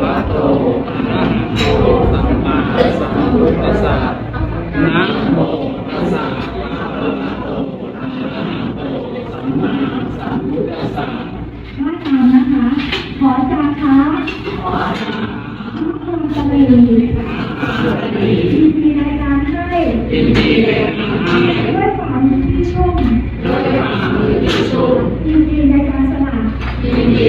วะโตอะระหะโตสัาสัคะะโอะระหะโตสัมสัมพุทธัสวามนะนจะมีมีราการให้ยิดีด้วยความยินดีชมด้วยความยินดีชมยิดีในการสมัคดี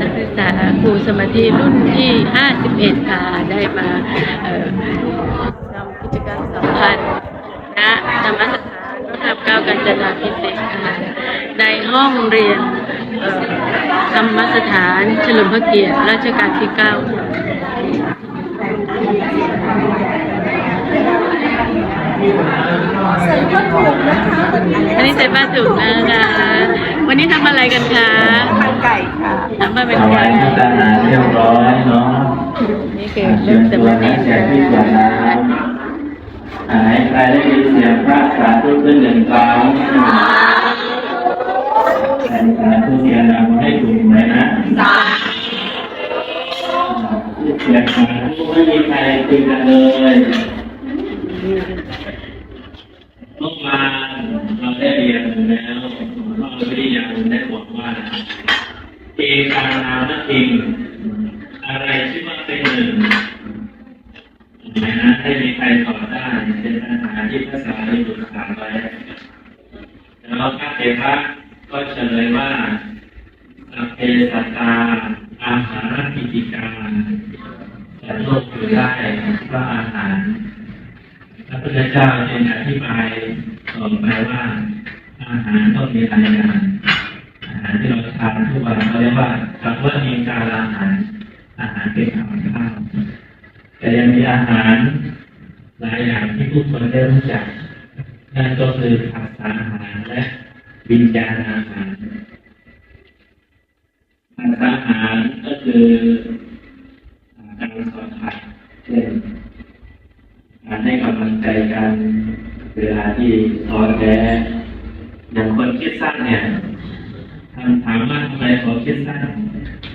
นักศึกษาครูสมาธิรุ่นที่ 51 ค่ะ ได้มาทำกิจกรรมสำคัญณธรรมสถานพระรามเก้ากัญจนาพิเศษกค่ะในห้องเรียนธรรมสถานเฉลิมพระเกียรติราชการที่ 9 ใส่ผ้าถุงนะคะวันนี้ อันนี้ใส่ผ้าถุงนะคะ วันนี้ทำอะไรกันคะพันไก่ค่ะทำมาเป็นถวาไงยพัฒนาเรียบร้อยเนาะ นี่คือเชิเริ่ญมตัสวมานัธิกแจกที่สวนน้ำอ่าให้ใครได้ยินเสียงพระสาธุขึ้นหนึ่งครั้งให้สาธุเสียงนำให้ถูกไหมนะเสียงสาธุไม่มีใครคุยกันเลยเมื่อวานเรา ได้เรียนแล้วราไม่ได้ยังได้บอกว่าเอกานานะเองอะไรที่ว่าเป็นหนึ่งนะฮะให้มีใครตอบได้เป็นปัญหาที่ภาษาลิบุตรถามไว้แล้วพระเทระก็เฉลยว่าสัพเพสัตาอาหารปิติการแต่โลกอยู่ได้เพราะอาหารพระพุทธเจ้าจึงอธิบาย ต่อไปว่าอาหารต้องมีหลายอย่างอาหารที่เราทานทุกวันเขาเรียกว่าคำว่ามีการอาหาร อาหารเป็นคำข้าวแต่ยังมีอาหารหลายอย่างที่ผู้คนได้รู้จักนั่นก็คือภาษาอาหารและวิญญาณอาหารภาษาอาหารก็คือการสัมผัสเช่นการให้กำลังใจกัน เวลาที่ท้อแท้อย่างคนคิดสั้นเนี่ยคำถามว่าทำไมเขาคิดสั้น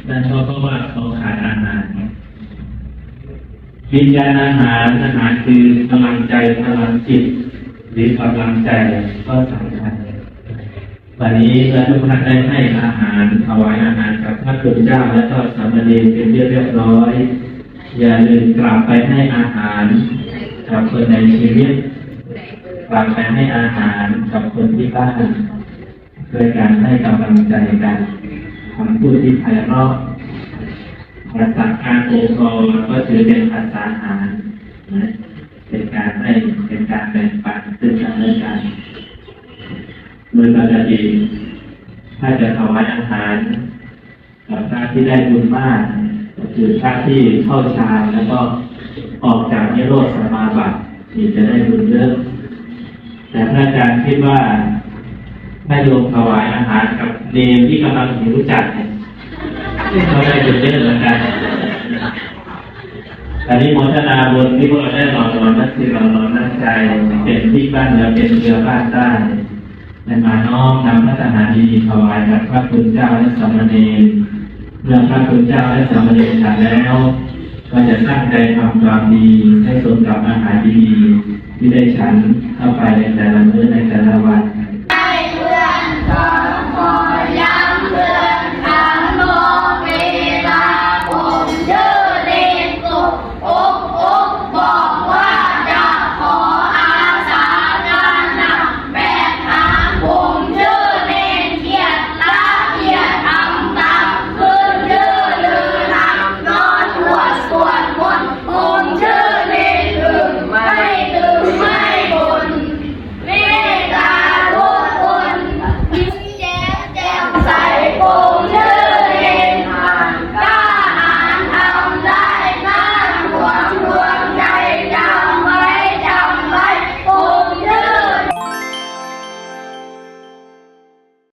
นั่นเพราะว่าเขาขาดอาหารวิญญาณอาหารอาหารคือกำลังใจพลังจิต หรือกำลังใจก็สำคัญวันนี้เราทุกท่านได้ให้อาหารถวายอาหารกับพระคุณเจ้าและก็สามเณรเป็นที่เรียบร้อย อย่าลืมกลับไปให้อาหารกับคนในชีวิต กลับไปให้อาหารกับคนที่บ้านโดยการให้กำลังใจกันคำพูดที่ไพเราะภาษาการองค์กรก็ถือเป็นภาษาอาหารนะเป็นการให้เป็นการแบ่งปันซึ่งกันและกันโดยปกติถ้าจะถวายอาหารกับพระที่ได้บุญมากก็คือพระที่เข้าฌานแล้วก็ออกจากนิโรธสมาบัตินี่จะได้บุญเยอะ แต่พระอาจารย์คิดว่าให้โยมถวายอาหารกับเนมที่กำลังหิวจัดเนี่ยก็ได้จุดเด่นเหมือนกันอันนี้โมทนาบนที่พวกเราได้นอนนอนนั่นคือเรานอนนั่งใจเป็นที่บ้านเราเป็นเรือบ้านได้ในมาน้อมนำพระทหารดีถวายกับพระคุณเจ้าและสามเณรเมื่อพระคุณเจ้าและสามเณรฉันแล้ว ก็จะตั้งใจทำความดีให้สมกับอาหารดีๆที่ได้ฉันเข้าไปในแต่ละมื้อในแต่ละวัน